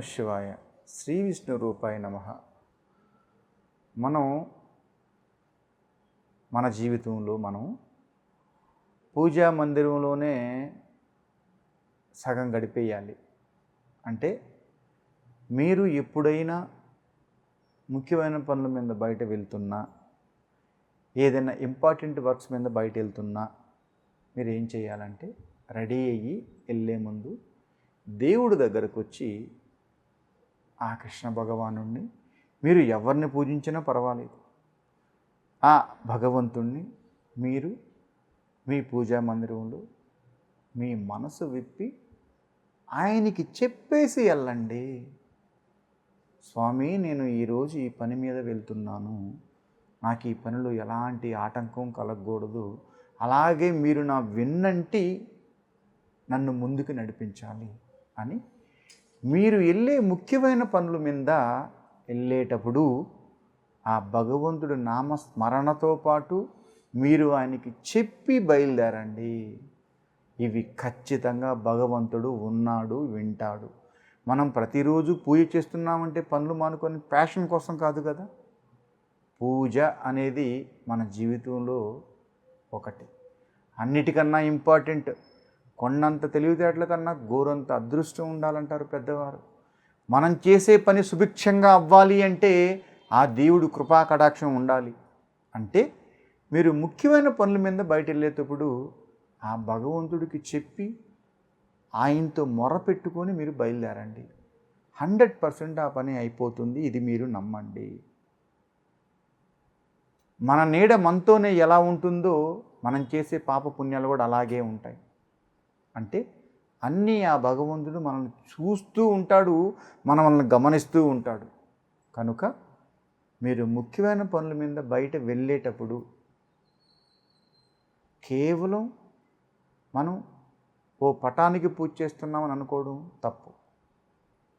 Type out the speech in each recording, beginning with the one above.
శివాయ శ్రీ విష్ణు రూపాయ నమ. మనం మన జీవితంలో మనం పూజా మందిరంలోనే సగం గడిపేయాలి. అంటే మీరు ఎప్పుడైనా ముఖ్యమైన పనుల మీద బయట వెళ్తున్నా ఏదైనా ఇంపార్టెంట్ వర్క్స్ మీద బయట వెళ్తున్నా మీరు ఏం చేయాలంటే రెడీ అయ్యి వెళ్ళే ముందు దేవుడి దగ్గరకు వచ్చి ఆ కృష్ణ భగవాను మీరు ఎవరిని పూజించినా పర్వాలేదు. ఆ భగవంతుణ్ణి మీరు మీ పూజా మందిరంలో మీ మనసు విప్పి ఆయనకి చెప్పేసి వెళ్ళండి. స్వామి నేను ఈరోజు ఈ పని మీద వెళ్తున్నాను. నాకు ఈ పనిలో ఎలాంటి ఆటంకం కలగకూడదు. అలాగే మీరు నా విన్నంటి నన్ను ముందుకు నడిపించాలి అని మీరు వెళ్ళే ముఖ్యమైన పనుల మీద వెళ్ళేటప్పుడు ఆ భగవంతుడు నామ స్మరణతో పాటు మీరు ఆయనకి చెప్పి బయలుదేరండి. ఇవి ఖచ్చితంగా భగవంతుడు ఉన్నాడు వింటాడు. మనం ప్రతిరోజు పూజ చేస్తున్నామంటే పనులు మానుకొని ప్యాషన్ కోసం కాదు కదా? పూజ అనేది మన జీవితంలో ఒకటి. అన్నిటికన్నా ఇంపార్టెంట్ కొండంత తెలివితేటల కన్నా గోరంత అదృష్టం ఉండాలంటారు పెద్దవారు. మనం చేసే పని సుభిక్షంగా అవ్వాలి అంటే ఆ దేవుడు కృపా కటాక్షం ఉండాలి. అంటే మీరు ముఖ్యమైన పనుల మీద బయట వెళ్ళేటప్పుడు ఆ భగవంతుడికి చెప్పి ఆయనతో మొర పెట్టుకొని మీరు బయలుదేరండి. హండ్రెడ్ పర్సెంట్ ఆ పని అయిపోతుంది ఇది మీరు నమ్మండి. మన నీడ మనతోనే ఎలా ఉంటుందో మనం చేసే పాప పుణ్యాలు కూడా అలాగే ఉంటాయి. అంటే అన్నీ ఆ భగవంతుడు మనల్ని చూస్తూ ఉంటాడు మనల్ని గమనిస్తూ ఉంటాడు. కనుక మీరు ముఖ్యమైన పనుల మీద బయట వెళ్ళేటప్పుడు కేవలం మనం ఓ పటానికి పూజ చేస్తున్నామని అనుకోవడం తప్పు.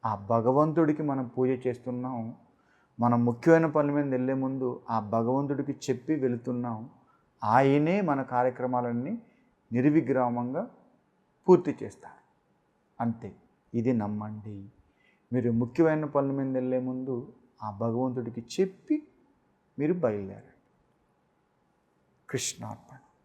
ఆ భగవంతుడికి మనం పూజ చేస్తున్నాం మనం ముఖ్యమైన పనుల మీద వెళ్ళే ముందు ఆ భగవంతుడికి చెప్పి వెళుతున్నాం. ఆయనే మన కార్యక్రమాలన్నీ నిర్విగ్రామంగా పూర్తి చేస్తాను అంతే. ఇది నమ్మండి. మీరు ముఖ్యమైన పనుల మీద వెళ్ళే ముందు ఆ భగవంతుడికి చెప్పి మీరు బయలుదేరండి. కృష్ణార్పణ.